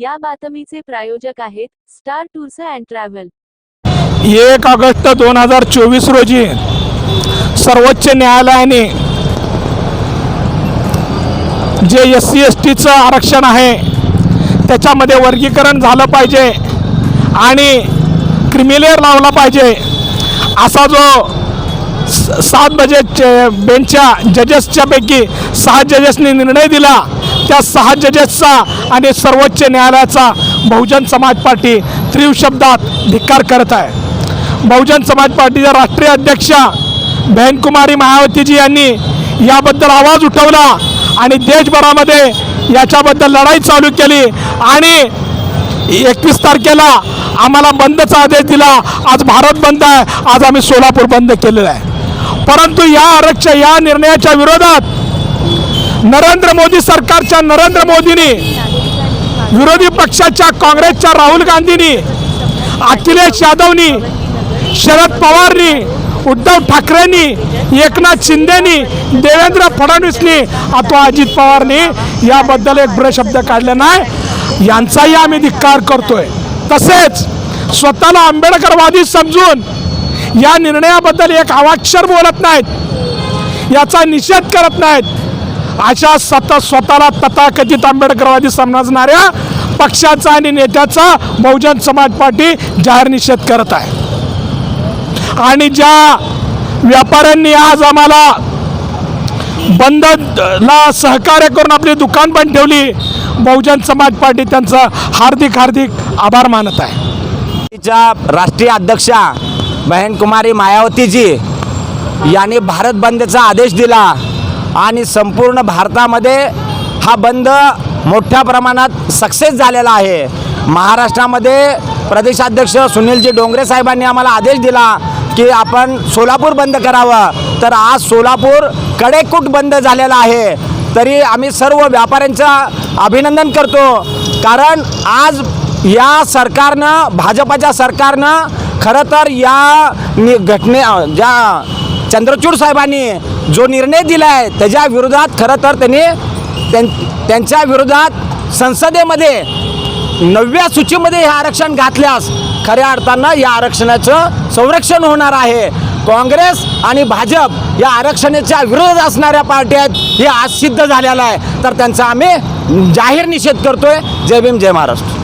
या बातमीचे प्रायोजक आहेत स्टार टूर्स अँड ट्रॅव्हल. एक ऑगस्ट दोन हजार चोवीस रोजी सर्वोच्च न्यायालयाने जे एस सी एस टीचं आरक्षण आहे त्याच्यामध्ये वर्गीकरण झालं पाहिजे आणि क्रिमिलेअर लावला पाहिजे असा जो सात बजे बेंचच्या जजेसच्या पैकी सहा जजेसनी निर्णय दिला. त्या सहा जजेसचा आणि सर्वोच्च न्यायालयाचा बहुजन समाज पार्टी तीव्र शब्दात धिक्कार करत आहे. बहुजन समाज पार्टीच्या राष्ट्रीय अध्यक्षा बहनकुमारी मायावतीजी यांनी याबद्दल आवाज उठवला आणि देशभरामध्ये याच्याबद्दल लढाई चालू केली आणि एकवीस तारखेला आम्हाला बंदचा आदेश दिला. आज भारत बंद आहे. आज आम्ही सोलापूर बंद केलेलं आहे. परंतु या आरक्षण या निर्णयाच्या विरोधात नरेंद्र मोदी सरकारच्या नरेंद्र मोदींनी विरोधी पक्षाच्या काँग्रेसच्या राहुल गांधींनी अखिलेश यादवनी शरद पवारनी उद्धव ठाकरेंनी एकनाथ शिंदेनी देवेंद्र फडणवीसनी अथवा अजित पवारनी याबद्दल एक ब्रशब्द काढले नाही. यांचाही आम्ही धिक्कार करतोय. तसेच स्वतःला आंबेडकरवादी समजून या निर्णयाबद्दल एक अवाक्षर बोलत नाहीत. याचा निषेध करत नाहीत. अशा सतत स्वतःला तथाकथित आंबेडकरवादी समजणाऱ्या पक्षाचा आणि नेत्याचा बहुजन समाज पार्टी जाहीर निषेध करत आहे. आणि ज्या व्यापाऱ्यांनी आज आम्हाला बंदला सहकार्य करून आपली दुकान पण ठेवली बहुजन समाज पार्टी त्यांचं हार्दिक हार्दिक आभार मानत आहे. तिच्या राष्ट्रीय अध्यक्षा बहन कुमारी मायावतीजी यांनी भारत बंदचा आदेश दिला आणि संपूर्ण भारतामध्ये हा बंद मोठ्या प्रमाणात सक्सेस झालेला आहे. महाराष्ट्रामध्ये प्रदेशाध्यक्ष सुनीलजी डोंगरे साहेबांनी आम्हाला आदेश दिला की आपण सोलापूर बंद करावं. तर आज सोलापूर कडेकूट बंद झालेला आहे. तरी आम्ही सर्व व्यापाऱ्यांचं अभिनंदन करतो. कारण आज या सरकारनं भाजपाच्या सरकारनं खरं तर या नि घटने ज्या चंद्रचूड साहेबांनी जो निर्णय दिला आहे त्याच्या विरोधात खरं तर त्यांनी त्यां त्यांच्या विरोधात संसदेमध्ये नवव्या सूचीमध्ये हे आरक्षण घातल्यास खऱ्या अर्थानं या आरक्षणाचं संरक्षण होणार आहे. काँग्रेस आणि भाजप या आरक्षणाच्या विरोधात असणाऱ्या पार्ट्या आहेत हे आज सिद्ध झालेलं आहे. तर त्यांचा आम्ही जाहीर निषेध करतोय. जय भीम जय महाराष्ट्र.